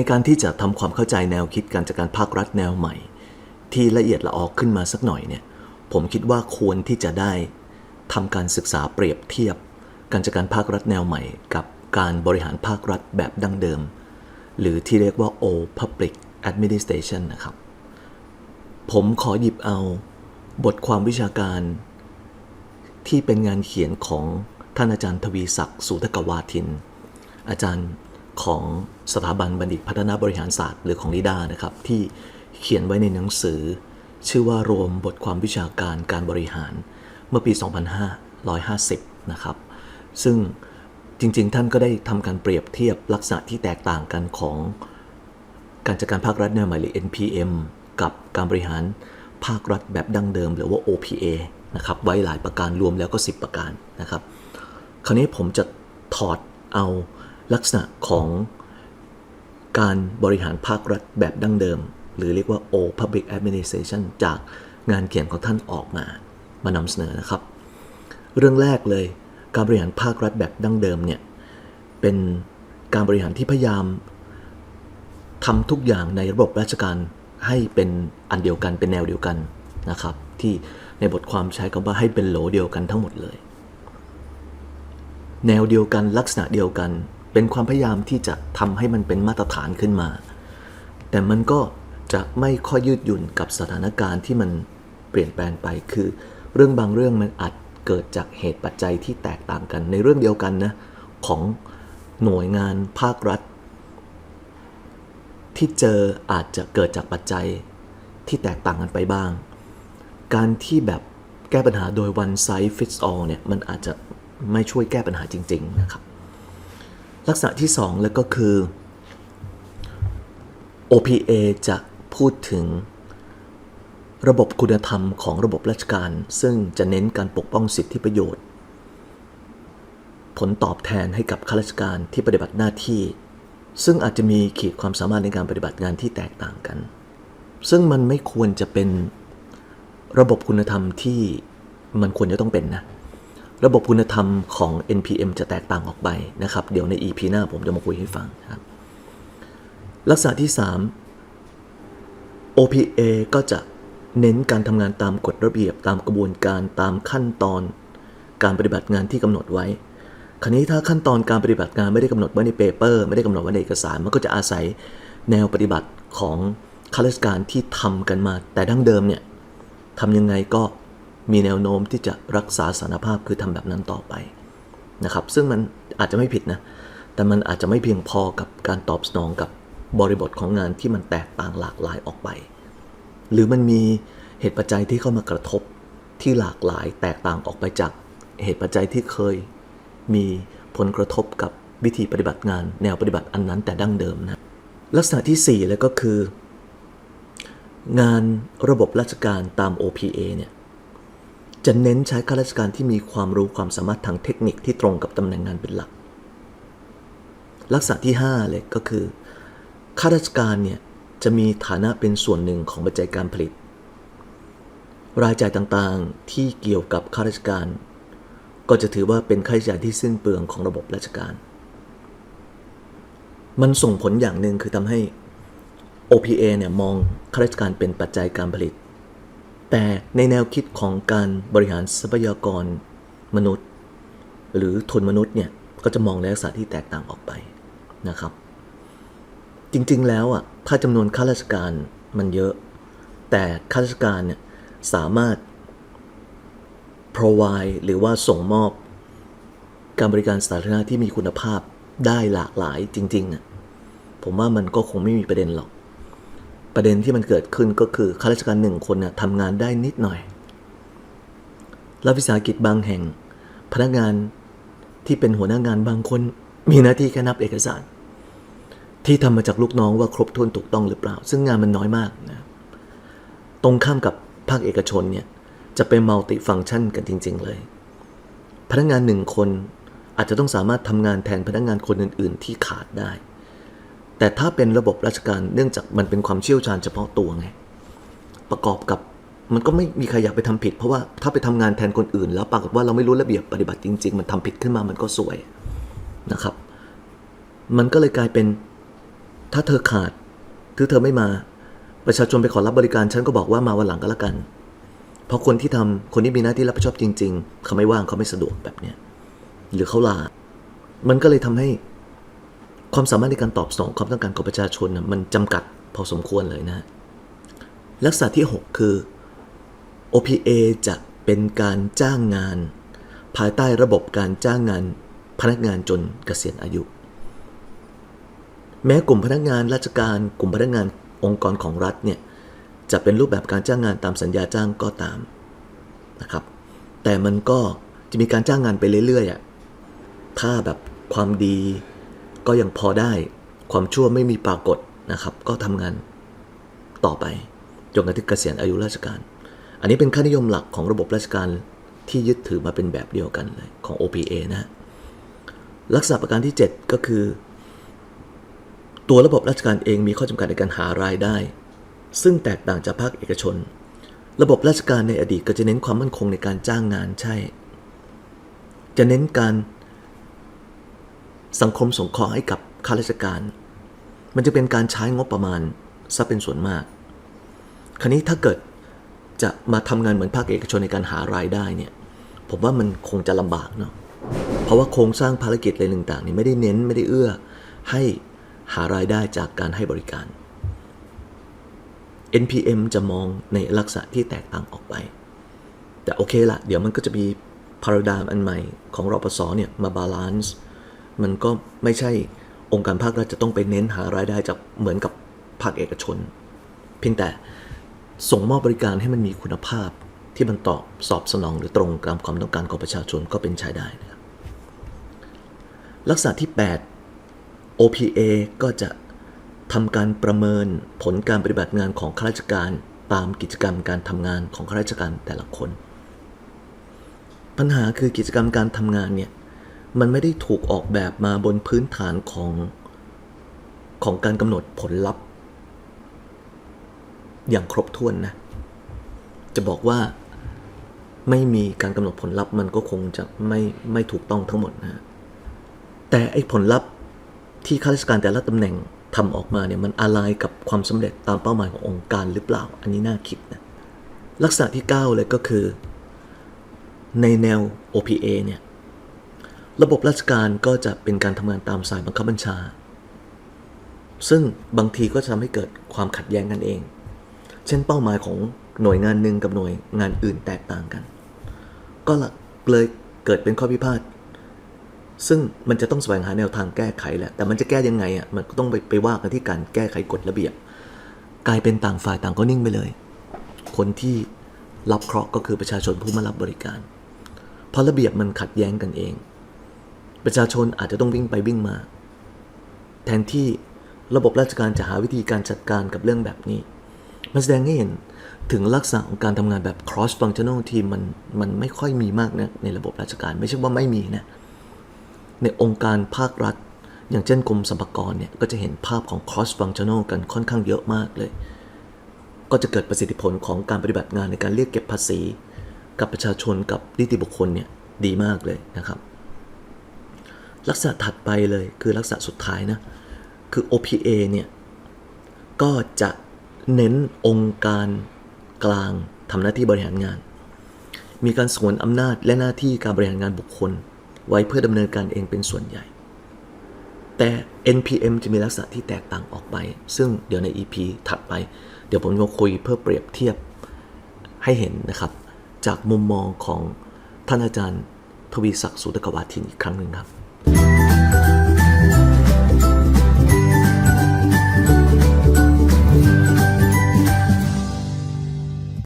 ในการที่จะทำความเข้าใจแนวคิดการจัดการภาครัฐแนวใหม่ ที่ละเอียดละออกขึ้นมาสักหน่อยเนี่ยผมคิดว่าควรที่จะได้ทำการศึกษาเปรียบเทียบ การจัดการภาครัฐแนวใหม่ กับการบริหารภาครัฐแบบดั้งเดิม หรือที่เรียกว่า O Public Administration นะครับ ผมขอหยิบเอาบทความวิชาการ ที่เป็นงานเขียนของท่านอาจารย์ทวีศักดิ์สุทธกวาทิน อาจารย์ ของสถาบันบัณฑิตพัฒนาบริหารศาสตร์หรือของนิดานะครับ ที่เขียนไว้ในหนังสือ ชื่อว่ารวมบทความวิชาการการบริหาร เมื่อปี 2550 นะครับ ซึ่งจริงๆ ท่านก็ได้ทำการเปรียบเทียบลักษณะที่แตกต่างกันของการจัดการภาครัฐแนวใหม่หรือ NPM กับการบริหารภาครัฐแบบดั้งเดิมหรือว่า OPA นะครับไว้หลายประการรวมแล้วก็ 10 ประการนะครับ คราวนี้ผมจะถอดเอา ลักษณะของการบริหารภาครัฐแบบดั้งเดิม หรือเรียกว่า O Public Administration จากงานเขียนของท่านออกมามานำเสนอนะครับ เรื่องแรกเลยการบริหารภาครัฐแบบดั้งเดิมเนี่ยเป็นการบริหารที่พยายามทำทุกอย่างในระบบราชการให้เป็นอันเดียวกันเป็นแนวเดียวกันนะครับ ที่ในบทความใช้คำว่าให้เป็นโหลเดียวกันทั้งหมดเลย แนวเดียวกันลักษณะเดียวกัน เป็นความพยายามที่จะทำให้มันเป็นมาตรฐานขึ้นมา แต่มันก็จะไม่ค่อยยืดหยุ่นกับสถานการณ์ที่มันเปลี่ยนแปลงไป คือ เรื่องบางเรื่องมันอาจเกิดจากเหตุปัจจัยที่แตกต่างกัน ในเรื่องเดียวกันนะของหน่วยงานภาครัฐ ที่เจออาจจะเกิดจากปัจจัยที่แตกต่างกันไปบ้าง การที่แบบแก้ปัญหาโดย one size fits all เนี่ย มันอาจจะไม่ช่วยแก้ปัญหาจริง ๆ นะครับ ลักษณะที่ 2 แล้วก็คือ OPA จะพูดถึงระบบคุณธรรมของระบบราชการ ซึ่งจะเน้นการปกป้องสิทธิประโยชน์ ผลตอบแทนให้กับข้าราชการที่ปฏิบัติหน้าที่ ซึ่งอาจจะมีขีดความสามารถในการปฏิบัติงานที่แตกต่างกัน ซึ่งมันไม่ควรจะเป็นระบบคุณธรรมที่มันควรจะต้องเป็นนะ ระบบคุณธรรมของ NPM จะแตกต่างออกไปนะครับ เดี๋ยวใน EP หน้าผมจะมาคุยให้ฟังครับลักษณะที่ 3 OPA ก็จะเน้นการทำงานตามกฎระเบียบตามกระบวนการตามขั้นตอน การปฏิบัติงานที่กำหนดไว้ คราวนี้ถ้าขั้นตอนการปฏิบัติงานไม่ได้กำหนดไว้ในเปเปอร์ไม่ได้กำหนดไว้ในเอกสาร มันก็จะอาศัยแนวปฏิบัติของข้าราชการที่ทำกันมา แต่ดั้งเดิมเนี่ยทำยังไงก็ มีแนวโน้มที่จะรักษาสารภาพคือทำแบบนั้นต่อไปนะครับ ซึ่งมันอาจจะไม่ผิดนะ แต่มันอาจจะไม่เพียงพอกับการตอบสนองกับบริบทของงานที่มันแตกต่างหลากหลายออกไป หรือมันมีเหตุปัจจัยที่เข้ามากระทบที่หลากหลายแตกต่างออกไปจากเหตุปัจจัยที่เคยมีผลกระทบกับวิธีปฏิบัติงานแนวปฏิบัติอันนั้นแต่ดั้งเดิมนะ ลักษณะที่ 4 แล้วก็คือ งานระบบราชการตาม OPA เนี่ย จะเน้นใช้ข้าราชการที่มีความรู้ความสามารถทางเทคนิคที่ตรงกับตำแหน่งงานเป็นหลัก ลักษณะที่ 5 เลยก็คือข้าราชการเนี่ยจะมีฐานะเป็นส่วนหนึ่งของปัจจัยการผลิต รายจ่ายต่างๆที่เกี่ยวกับข้าราชการ ก็จะถือว่าเป็นค่าใช้จ่ายที่สิ้นเปลืองของระบบราชการ มันส่งผลอย่างหนึ่งคือทำให้ OPA เนี่ยมองข้าราชการเป็นปัจจัยการผลิต แต่ในแนวคิดของการบริหารทรัพยากรมนุษย์ หรือทุนมนุษย์เนี่ยก็จะมองในลักษณะที่แตกต่างออกไปนะครับ จริงๆแล้วอะถ้าจำนวนข้าราชการมันเยอะ แต่ข้าราชการเนี่ยสามารถ provide หรือว่าส่งมอบ การบริการสาธารณะที่มีคุณภาพได้หลากหลายจริงๆอะผมว่ามันก็คงไม่มีประเด็นหรอก ประเด็นที่มันเกิดขึ้นก็คือข้าราชการหนึ่งคนน่ะทำงานได้นิดหน่อยรัฐวิสาหกิจบางแห่ง พนักงานที่เป็นหัวหน้างานบางคนมีหน้าที่แค่นับเอกสาร ที่ทำมาจากลูกน้องว่าครบถ้วนถูกต้องหรือเปล่า ซึ่งงานมันน้อยมากนะตรงข้ามกับภาคเอกชนเนี่ยจะเป็นมัลติฟังก์ชันกันจริง ๆ เลย พนักงานหนึ่งคนอาจจะต้องสามารถทำงานแทนพนักงานคนอื่น ๆ ที่ขาดได้ แต่ถ้าเป็นระบบราชการเนื่องจากมันเป็นความเชี่ยวชาญเฉพาะตัวไงประกอบกับมันก็ไม่มีใครอยากไปทำผิด เพราะว่าถ้าไปทำงานแทนคนอื่น แล้วปรากฏว่าเราไม่รู้ระเบียบปฏิบัติจริง ๆ มันทำผิดขึ้นมามันก็สวยนะครับ มันก็เลยกลายเป็นถ้าเธอขาดหรือเธอไม่มา ประชาชนไปขอรับบริการฉันก็บอกว่ามาวันหลังก็แล้วกัน เพราะคนที่ทำคนที่มีหน้าที่รับผิดชอบจริง ๆ เขาไม่ว่างเขาไม่สะดวกแบบเนี้ยหรือเขาลา มันก็เลยทำให้ ความสามารถในการตอบสนองความต้องการของประชาชนน่ะมันจำกัดพอสมควรเลยนะลักษณะที่ 6 คือ OPA จะเป็นการจ้างงาน ภายใต้ระบบการจ้างงานพนักงานจนเกษียณอายุ แม้กลุ่มพนักงานราชการ กลุ่มพนักงานองค์กรของรัฐเนี่ยจะเป็นรูปแบบการจ้างงานตามสัญญาจ้างก็ตามนะครับ แต่มันก็จะมีการจ้างงานไปเรื่อยๆอะถ้าแบบความดี ก็ยังพอได้ ความชั่วไม่มีปรากฏนะครับ ก็ทำงานต่อไปจนกระทั่งเกษียณอายุราชการ อันนี้เป็นค่านิยมหลักของระบบราชการที่ยึดถือมาเป็นแบบเดียวกันเลยของ OPA นะลักษณะประการที่ 7 ก็คือ ตัวระบบราชการเองมีข้อจำกัดในการหารายได้ ซึ่งแตกต่างจากภาคเอกชน ระบบราชการในอดีตก็จะเน้นความมั่นคงในการจ้างงานใช่ จะเน้นการ สังคมสงเคราะห์ให้กับข้าราชการ มันจะเป็นการใช้งบประมาณซะเป็นส่วนมาก คราวนี้ถ้าเกิดจะมาทำงานเหมือนภาคเอกชนในการหารายได้เนี่ย ผมว่ามันคงจะลำบากเนาะ เพราะว่าโครงสร้างภารกิจอะไรต่างๆนี่ไม่ได้เน้นไม่ได้เอื้อให้หารายได้จากการให้บริการ NPM จะมองในลักษณะที่แตกต่างออกไป แต่โอเคละเดี๋ยวมันก็จะมีพาราดามอันใหม่ของรปศเนี่ยมาบาลานซ์ มันก็ไม่ใช่องค์การภาครัฐจะต้องไปเน้นหารายได้จากเหมือนกับภาคเอกชน เพียงแต่ส่งมอบบริการให้มันมีคุณภาพที่มันตอบสอบสนองหรือตรงตามความต้องการของประชาชนก็เป็นใช้ได้นะครับลักษณะที่ 8 OPA ก็จะทำการประเมินผลการปฏิบัติงานของข้าราชการตามกิจกรรมการทำงานของข้าราชการแต่ละคน ปัญหาคือกิจกรรมการทำงานเนี่ย มันไม่ได้ถูกออกแบบมาบนพื้นฐานของของการกำหนดผลลัพธ์ อย่างครบถ้วนนะ จะบอกว่าไม่มีการกำหนดผลลัพธ์มันก็คงจะไม่ไม่ถูกต้องทั้งหมดนะแต่ไอ้ผลลัพธ์ที่ข้าราชการแต่ละตำแหน่งทำออกมาเนี่ยมันอะไรกับความสำเร็จตามเป้าหมายขององค์การหรือเปล่า อันนี้น่าคิดนะลักษณะที่ 9 เลยก็คือ ในแนว OPA เนี่ย ระบบราชการก็จะเป็นการทำงานตามสายบังคับบัญชา ซึ่งบางทีก็จะทำให้เกิดความขัดแย้งกันเอง เช่นเป้าหมายของหน่วยงานหนึ่งกับหน่วยงานอื่นแตกต่างกัน ก็เลยเกิดเป็นข้อพิพาทซึ่งมันจะต้องแสวงหาแนวทางแก้ไขแหละ แต่มันจะแก้ยังไงอะ มันก็ต้องไปไปว่ากันที่การแก้ไขกฎระเบียบ กลายเป็นต่างฝ่ายต่างก็นิ่งไปเลย คนที่รับเคราะห์ก็คือประชาชนผู้มารับบริการ เพราะระเบียบมันขัดแย้งกันเอง ประชาชนอาจจะต้องวิ่งไปวิ่งมา แทนที่ระบบราชการจะหาวิธีการจัดการกับเรื่องแบบนี้ มันแสดงให้เห็นถึงลักษณะของการทำงานแบบ cross functional team มันมันไม่ค่อยมีมากนะในระบบราชการไม่ใช่ว่าไม่มีนะ ในองค์การภาครัฐ อย่างเช่นกรมสรรพากรเนี่ยก็จะเห็นภาพของ cross functional กันค่อนข้างเยอะมากเลย ก็จะเกิดประสิทธิผลของการปฏิบัติงานในการเรียกเก็บภาษี กับประชาชนกับนิติบุคคลเนี่ยดีมากเลยนะครับ ลักษณะถัดไปเลยคือลักษณะสุดท้ายนะ คือ OPA เนี่ย ก็จะเน้นองค์การกลางทำหน้าที่บริหารงาน มีการสวนอำนาจและหน้าที่การบริหารงานบุคคล ไว้เพื่อดำเนินการเองเป็นส่วนใหญ่ แต่ NPM จะมีลักษณะที่แตกต่างออกไป ซึ่งเดี๋ยวใน EP ถัดไป เดี๋ยวผมจะคุยเพื่อเปรียบเทียบให้เห็นนะครับ จากมุมมองของท่านอาจารย์ทวีศักดิ์สุตกวาทินอีกครั้งหนึ่งครับ